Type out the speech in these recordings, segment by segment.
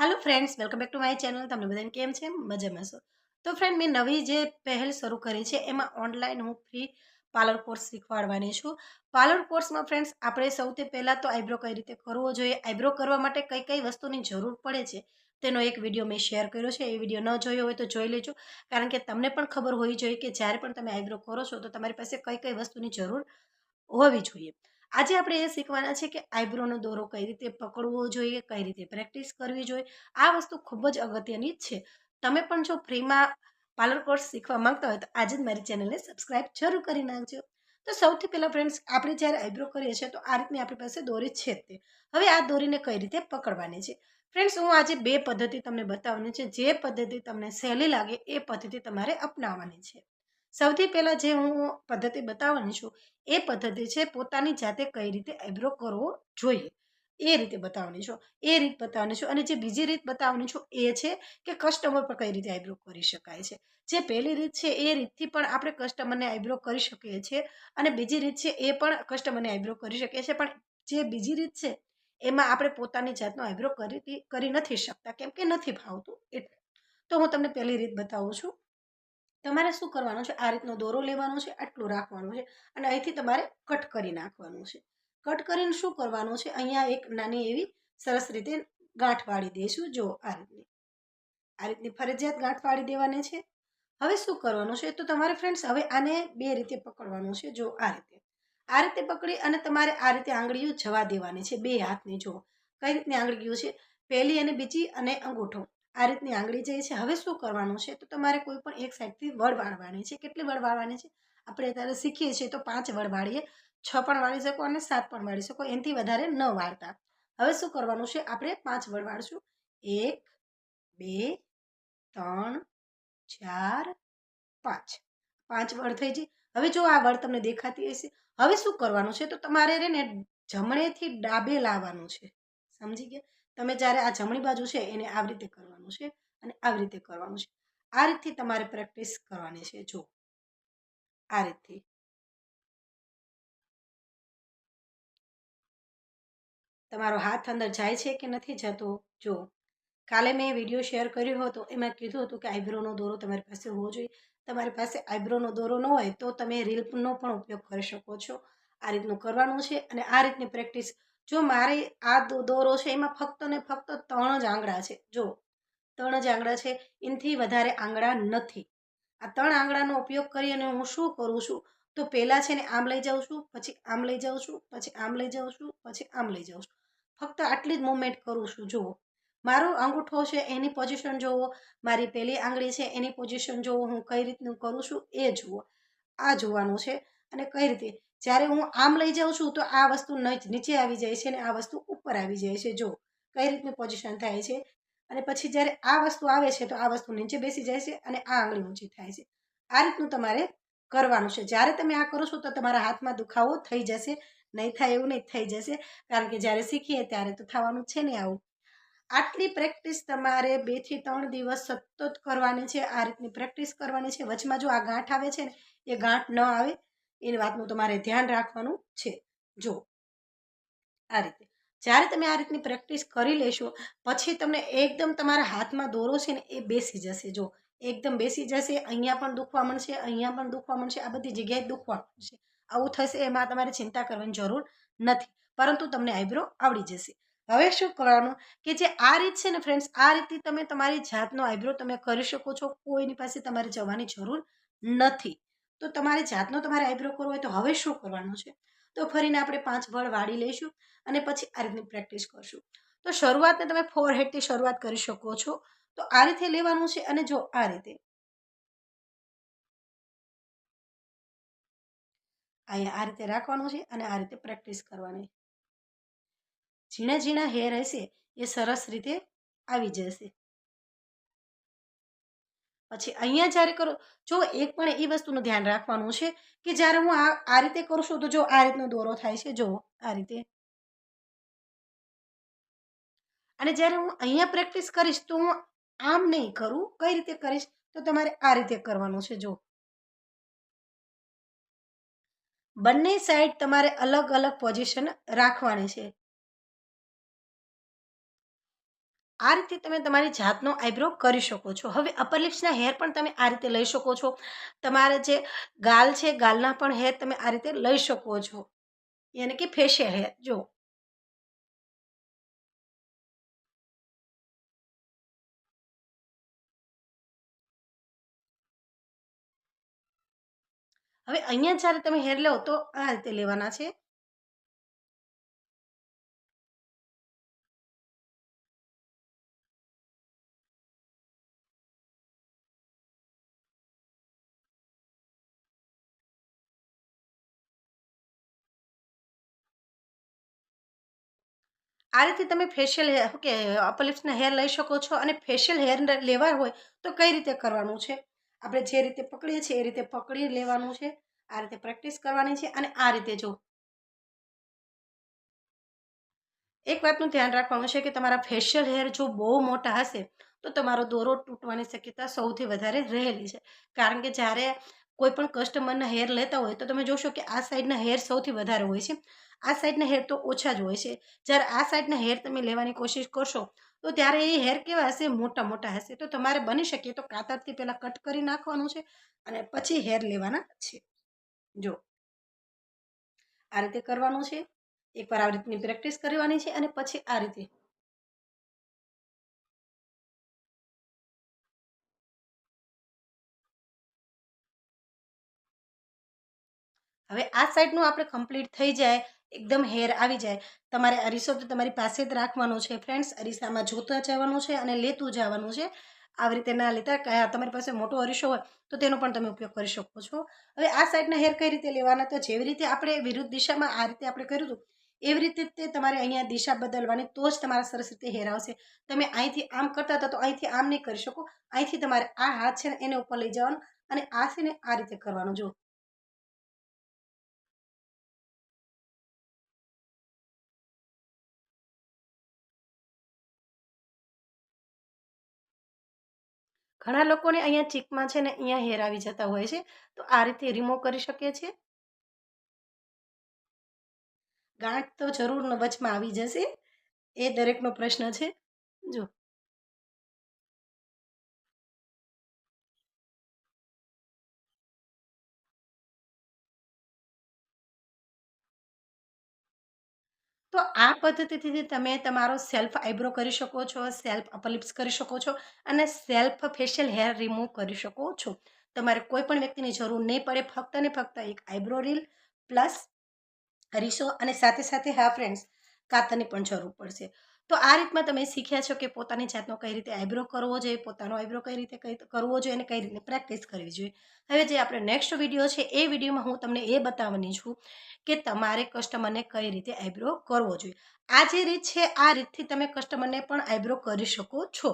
Hello friends welcome back to my channel તમને બધાને કેમ છે? મજામાં છો? તો ફ્રેન્ડ મેં નવી જે પહેલ શરૂ કરી છે, એમાં ઓનલાઈન હું ફ્રી પાર્લર કોર્સ શીખવાડવાની છું. પાર્લર કોર્સમાં ફ્રેન્ડ્સ આપણે સૌથી પહેલાં તો આઈબ્રો કઈ રીતે કરવો જોઈએ? આઈબ્રો કરવા માટે કઈ કઈ વસ્તુની જરૂર પડે છે? તેનો એક વીડિયો મેં શેર કર્યો છે. એ વીડિયો ન જોયો હોય તો જોઈ લેજો. કારણ કે તમને પણ ખબર હોવી જોઈએ કે જ્યારે પણ તમે આઈબ્રો કરો છો, તો તમારી પાસે કઈ કઈ વસ્તુની જરૂર હોવી જોઈએ. આજે આપણે એ શીખવાના છે કે આઈબ્રોનો દોરો કઈ રીતે પકડવો જોઈએ, કઈ રીતે પ્રેક્ટિસ કરવી જોઈએ. આ વસ્તુ ખૂબ જ અગત્યની છે. તમે પણ જો ફ્રીમાં પાર્લર કોર્સ શીખવા માંગતા હોય તો આજે જ મારી ચેનલને સબસ્ક્રાઈબ જરૂર કરી નાખજો. તો સૌથી પહેલાં ફ્રેન્ડ્સ આપણે જ્યારે આઈબ્રો કરીએ છીએ તો આ રીતની આપણી પાસે દોરી છે તે. હવે આ દોરીને કઈ રીતે પકડવાની છે? ફ્રેન્ડ્સ હું આજે બે પદ્ધતિ તમને બતાવવાની છે. જે પદ્ધતિ તમને સહેલી લાગે એ પદ્ધતિ તમારે અપનાવવાની છે. સૌથી પહેલાં જે હું પદ્ધતિ બતાવવાની છું, એ પદ્ધતિ છે પોતાની જાતે કઈ રીતે આઈબ્રો કરવો જોઈએ. એ રીતે બતાવવાની છું. એ રીત બતાવવાની છું અને જે બીજી રીત બતાવવાની છું એ છે કે કસ્ટમર પર કઈ રીતે આઈબ્રો કરી શકાય છે. જે પહેલી રીત છે એ રીતથી પણ આપણે કસ્ટમરને આઈબ્રો કરી શકીએ છીએ અને બીજી રીત છે એ પણ કસ્ટમરને આઈબ્રો કરી શકીએ છીએ. પણ જે બીજી રીત છે એમાં આપણે પોતાની જાતનો આઈબ્રો કરી નથી શકતા, કેમ કે નથી ભાવતું એટલે. તો હું તમને પહેલી રીત બતાવું છું. તમારે શું કરવાનું છે? આ રીતનો દોરો લેવાનો છે, આટલું રાખવાનું છે અને અહીંથી તમારે કટ કરી નાખવાનું છે. કટ કરીને શું કરવાનું છે? અહીંયા એક નાની એવી સરસ રીતે ગાંઠ વાળી દઈશું. જો આ રીતની આ રીતની ફરજિયાત ગાંઠ વાળી દેવાની છે. હવે શું કરવાનું છે? તો તમારે ફ્રેન્ડ્સ હવે આને બે રીતે પકડવાનું છે. જો આ રીતે આ રીતે પકડી અને તમારે આ રીતે આંગળીઓ જવા દેવાની છે. બે હાથની, જો કઈ રીતની આંગળીઓ છે? પહેલી અને બીજી અને અંગૂઠો. આ રીતની આંગળી જાય છે, હવે શું કરવાનું છે? તો તમારે કોઈ પણ એક સાઈડથી વળ વાળવાની છે. કેટલી વળ વાળવાની છે? આપણે અત્યારે શીખીએ છીએ તો પાંચ વળ વાળીએ. છ પણ વાળી શકો અને સાત પણ વાળી શકો. એનાથી વધારે ન વાળતા. હવે શું કરવાનું છે? આપણે પાંચ વળ વાળશું. એક, બે, ત્રણ, ચાર, પાંચ. પાંચ વળ થઈ જઈ. હવે જો આ વળ તમને દેખાતી હશે. હવે શું કરવાનું છે? તો તમારે ને જમણેથી ડાબે લાવવાનું છે. સમજી ગયા? તમે જ્યારે આ જમણી બાજુ છે, એને આવી રીતે કરવાનું છે અને આવી રીતે કરવાનું છે. આ રીતથી તમારે પ્રેક્ટિસ કરવાની છે. જો આ રીતથી. તમારો હાથ અંદર જાય છે કે નથી જતો? જો. કાલે મેં વીડિયો શેર કર્યો હતો. એમાં કીધું હતું કે આઈબ્રોનો દોરો તમારી પાસે હોવો જોઈએ. તમારી પાસે આઈબ્રોનો દોરો ન હોય તો તમે રીલનો પણ ઉપયોગ કરી શકો છો. આ રીતનું કરવાનું છે અને આ રીતની પ્રેક્ટિસ જો મારે આ દોરો છે એમાં ફક્ત ને ફક્ત ત્રણ જ આંગળા છે. જો. ત્રણ જ આંગળા છે. એનાથી વધારે આંગળા નથી. આ ત્રણ આંગળાનો ઉપયોગ કરી અને હું શું કરું છું? તો પહેલાં છે ને આમ લઈ જાઉં છું, પછી આમ લઈ જાઉં છું, પછી આમ લઈ જાઉં છું, પછી આમ લઈ જાઉં છું. ફક્ત આટલી જ મુવમેન્ટ કરું છું. જુઓ, મારો અંગૂઠો છે એની પોઝિશન જુઓ મારી પહેલી આંગળી છે એની પોઝિશન જુઓ હું કઈ રીતનું કરું છું એ જુઓ. આ જોવાનું છે અને કઈ રીતે? જ્યારે હું આમ લઈ જાઉં છું તો આ વસ્તુ નીચે આવી જાય છે અને આ વસ્તુ ઉપર આવી જાય છે. જો કઈ રીતની પોઝિશન થાય છે? અને પછી જ્યારે આ વસ્તુ આવે છે, તો આ વસ્તુ નીચે બેસી જાય છે અને આ આંગળી ઊંચી થાય છે. આ રીતનું તમારે કરવાનું છે. જ્યારે તમે આ કરો છો, તો તમારા હાથમાં દુખાવો થઈ જશે. નહીં થાય એવું નહીં થઈ જશે. કારણ કે જ્યારે શીખીએ ત્યારે તો થવાનું છે ને આવું. આટલી પ્રેક્ટિસ તમારે બેથી ત્રણ દિવસ સતત કરવાની છે. આ રીતની પ્રેક્ટિસ કરવાની છે. વચમાં જો આ ગાંઠ આવે છે ને, એ ગાંઠ ન આવે એની વાતનું તમારે ધ્યાન રાખવાનું છે. જો આ રીતે. જ્યારે તમે આ રીતની પ્રેક્ટિસ કરી લેશો, પછી તમને એકદમ તમારા હાથમાં દોરો છે ને, એ બેસી જશે. જો એકદમ બેસી જશે, અહીંયા પણ દુખવા મળશે અહીંયા પણ દુખવા મળશે આ બધી જગ્યાએ દુખવા મળશે આવું થશે એમાં તમારે ચિંતા કરવાની જરૂર નથી, પરંતુ તમને આઈબ્રો આવડી જશે. હવે શું કરવાનું કે જે આ રીત છે ને ફ્રેન્ડ્સ આ રીતે તમે તમારી જાતનો આઈબ્રો તમે કરી શકો છો, કોઈની પાસે તમારે જવાની જરૂર નથી. તો તમારે જાતનો તમારે આઈબ્રો કરવો હોય તો હવે શું કરવાનું છે? તો ફરીને આપણે પાંચ વળ વાળી લઈશું અને પછી આ રીતની પ્રેક્ટિસ કરશું. તો શરૂઆતને તમે ફોર હેડથી શરૂઆત કરી શકો છો. તો આ રીતે લેવાનું છે અને જો આ રીતે. અહીંયા આ રીતે રાખવાનું છે અને આ રીતે પ્રેક્ટિસ કરવાની. ઝીણા ઝીણા હેર હશે એ સરસ રીતે આવી જશે. પછી અહીંયા જ્યારે કરો, જો એક પણ એ વસ્તુનું ધ્યાન રાખવાનું છે કે જ્યારે હું આ આ રીતે કરું છું તો જો આ રીતનો દોરો થાય છે, જો આ રીતે. અને જ્યારે હું અહીંયા પ્રેક્ટિસ કરીશ તો હું આમ નહીં કરું, કઈ રીતે કરીશ? તો તમારે આ રીતે કરવાનું છે, જો. બંને સાઈડ તમારે અલગ અલગ પોઝિશન રાખવાની છે. આ રીતે તમે તમારી જાતનો આઈબ્રો કરી શકો છો. હવે અપર લિપ્સના હેર પણ તમે આ રીતે લઈ શકો છો. તમારા જે ગાલ છે, ગાલના પણ હેર તમે આ રીતે લઈ શકો છો. યાની કે ફેશિયલ હેર જો હવે અહીંયા જ્યારે તમે હેર લો તો આ રીતે લેવાના છે. આ રીતે તમે ફેશિયલ હેર કે અપલિપ્સના હેર લઈ શકો છો અને ફેશિયલ હેર લેવા હોય તો કઈ રીતે કરવાનું છે? આપણે જે રીતે પકડીએ છીએ એ રીતે પકડી લેવાનું છે, આ રીતે પ્રેક્ટિસ કરવાની છે અને આ રીતે જો. એક વાતનું ધ્યાન રાખવાનું છે કે તમારા ફેશિયલ હેર જો બહુ મોટા હશે તો તમારો દોરો તૂટવાની શક્યતા સૌથી વધારે રહેલી છે. કારણ કે જ્યારે કોઈ પણ કસ્ટમરના હેર લેતા હોય તો તમે જોશો કે આ સાઈડના હેર સૌથી વધારે હોય છે. આ સાઈડના હેર તો ઓછા જ હોય છે. જ્યારે આ સાઈડના હેર તમે લેવાની કોશિશ કરશો, તો ત્યારે એ હેર કેવા હશે? મોટા મોટા હશે. તો તમારે બની શકે તો કાતરથી પહેલાં કટ કરી નાખવાનું છે અને પછી હેર લેવાના છે. જો. આ રીતે કરવાનું છે. એકવાર આવી રીતની પ્રેક્ટિસ કરવાની છે અને પછી આ રીતે હવે આ સાઈડનું આપણે કમ્પ્લીટ થઈ જાય, એકદમ હેર આવી જાય. તમારે અરીસો તો તમારી પાસે જ રાખવાનો છે ફ્રેન્ડ્સ અરીસામાં જોતા જવાનું છે અને લેતું જવાનું છે. આવી રીતે ના લેતા તમારી પાસે મોટો અરીસો હોય તો તેનો પણ તમે ઉપયોગ કરી શકો છો. હવે આ સાઈડના હેર કઈ રીતે લેવાના? તો જેવી રીતે આપણે વિરુદ્ધ દિશામાં આ રીતે આપણે કર્યું હતું, એવી રીતે તે તમારે અહીંયા દિશા બદલવાની તો જ તમારા સરસ રીતે હેર આવશે. તમે અહીંથી આમ કરતા હતા તો અહીંથી આમ નહીં કરી શકો. અહીંથી તમારે આ હાથ છે ને એને ઉપર લઈ જવાનું અને આ છે ને આ રીતે કરવાનું. જો ઘણા લોકોને અહીંયા ચીકમાં છે ને અહીંયા હેર આવી જતા હોય છે. તો આ રીતે રિમૂવ કરી શકીએ છીએ? ગાંઠ તો જરૂર વચમાં આવી જશે. એ દરેકનો પ્રશ્ન છે. જો તો આ પદ્ધતિથી તમે તમારો સેલ્ફ આઈબ્રો કરી શકો છો, સેલ્ફ અપલિપ્સ કરી શકો છો અને સેલ્ફ ફેશિયલ હેર રિમૂવ કરી શકો છો. તમારે કોઈ પણ વ્યક્તિની જરૂર નહીં પડે, ફક્ત ને ફક્ત એક આઈબ્રો રીલ પ્લસ રીસો અને સાથે સાથે હા ફ્રેન્ડ્સ, કાતરની પણ જરૂર પડશે. તો આ રીતમાં તમે શીખ્યા છો કે પોતાની જાતનો કઈ રીતે આઈબ્રો કરવો જોઈએ, પોતાનો આઈબ્રો કઈ રીતે કરવો જોઈએ અને કઈ રીતે પ્રેક્ટિસ કરવી જોઈએ. હવે જે આપણે નેક્સ્ટ વીડિયો છે, એ વિડીયોમાં હું તમને એ બતાવવાની છું કે તમારે કસ્ટમરને કઈ રીતે આઈબ્રો કરવો જોઈએ. આ જે રીત છે, આ રીતથી તમે કસ્ટમરને પણ આઈબ્રો કરી શકો છો.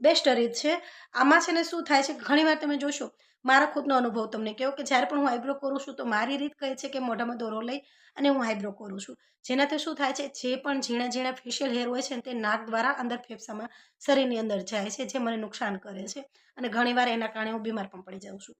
બેસ્ટ રીત છે. આમાં છે ને શું થાય છે ઘણીવાર તમે જોશો, મારા ખુદનો અનુભવ તમને કહો કે જ્યારે પણ હું આઈબ્રો કરું છું તો મારી રીત કહે છે કે મોઢામાં દોરો લઈ અને હું આઈબ્રો કરું છું. જેનાથી શું થાય છે, જે પણ ઝીણા ઝીણા ફેશિયલ હેર હોય છે તે નાક દ્વારા અંદર ફેફસામાં શરીરની અંદર જાય છે, જે મને નુકસાન કરે છે અને ઘણીવાર એના કારણે હું બીમાર પણ પડી જાઉં છું.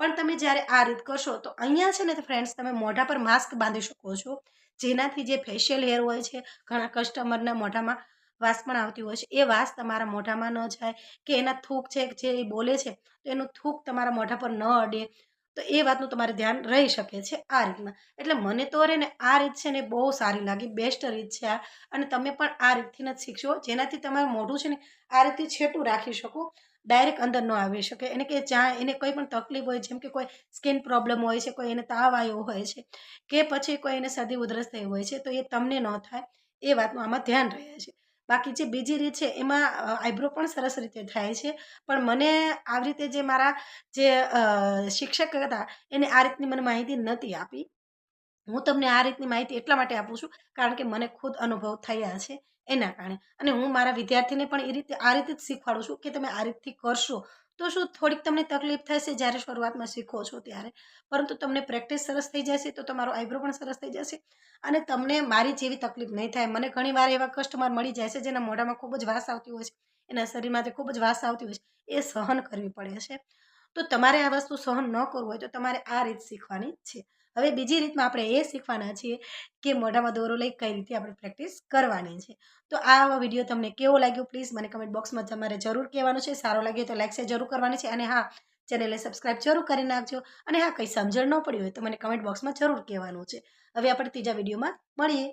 પણ તમે જ્યારે આ રીત કરશો, તો અહીંયા છે ને ફ્રેન્ડ્સ તમે મોઢા પર માસ્ક બાંધી શકો છો. જેનાથી જે ફેશિયલ હેર હોય છે, ઘણા કસ્ટમરના મોઢામાં વાસ પણ આવતી હોય છે. એ વાસ તમારા મોઢામાં ન જાય કે એના થૂક છે, જે એ બોલે છે, તો એનું થૂક તમારા મોઢા પર ન અડે, તો એ વાતનું તમારે ધ્યાન રહી શકે છે આ રીતના. એટલે મને તો રે ને આ રીત છે ને બહુ સારી લાગી બેસ્ટ રીત છે આ. અને તમે પણ આ રીતથી જ શીખશો, જેનાથી તમારું મોઢું છે ને આ રીતે છેટું રાખી શકો. ડાયરેક્ટ અંદર ન આવી શકે. એને કે જ્યાં એને કોઈ પણ તકલીફ હોય, જેમ કે કોઈ સ્કિન પ્રોબ્લેમ હોય છે, કોઈ એને તાવ આવ્યો હોય છે, કે પછી કોઈ એને શરદી ઉધરસ થઈ હોય છે, તો એ તમને ન થાય. એ વાતનું આમાં ધ્યાન રહે છે. બાકી જે બીજી રીત છે, એમાં આઈબ્રો પણ સરસ રીતે થાય છે. પણ મને આવી રીતે જે મારા જે શિક્ષક હતા, એને આ રીતની મને માહિતી નથી આપી. હું તમને આ રીતની માહિતી એટલા માટે આપું છું, કારણ કે મને ખુદ અનુભવ થયા છે. એના કારણે. અને હું મારા વિદ્યાર્થીને પણ એ રીતે, આ રીતે જ શીખવાડું છું કે તમે આ રીતથી કરશો તો શું થોડીક તમને તકલીફ થશે જ્યારે શરૂઆતમાં શીખો છો ત્યારે. પરંતુ તમને પ્રેક્ટિસ સરસ થઈ જશે તો તમારો આઈબ્રો પણ સરસ થઈ જશે. અને તમને મારી જેવી તકલીફ નહીં થાય. મને ઘણીવાર એવા કસ્ટમર મળી જાય છે જેના મોઢામાં ખૂબ જ વાસ આવતી હોય છે. એના શરીરમાંથી ખૂબ જ વાસ આવતી હોય છે. એ સહન કરવી પડે છે. તો તમારે આ વસ્તુ સહન ન કરવું હોય તો તમારે આ રીત શીખવાની છે. હવે બીજી રીતમાં આપણે એ શીખવાના છીએ કે મોઢામાં દોરો લઈ કઈ રીતે આપણે પ્રેક્ટિસ કરવાની છે. તો આ વીડિયો તમને કેવો લાગ્યો પ્લીઝ મને કમેન્ટ બોક્સમાં તમારે જરૂર કહેવાનું છે. સારો લાગ્યો તો લાઇક શેર જરૂર કરવાની છે અને હા, ચેનલને સબસ્ક્રાઇબ જરૂર કરી નાખજો. અને હા, કંઈ સમજણ ન પડી હોય તો મને કમેન્ટ બોક્સમાં જરૂર કહેવાનું છે. હવે આપણે ત્રીજા વિડીયોમાં મળીએ.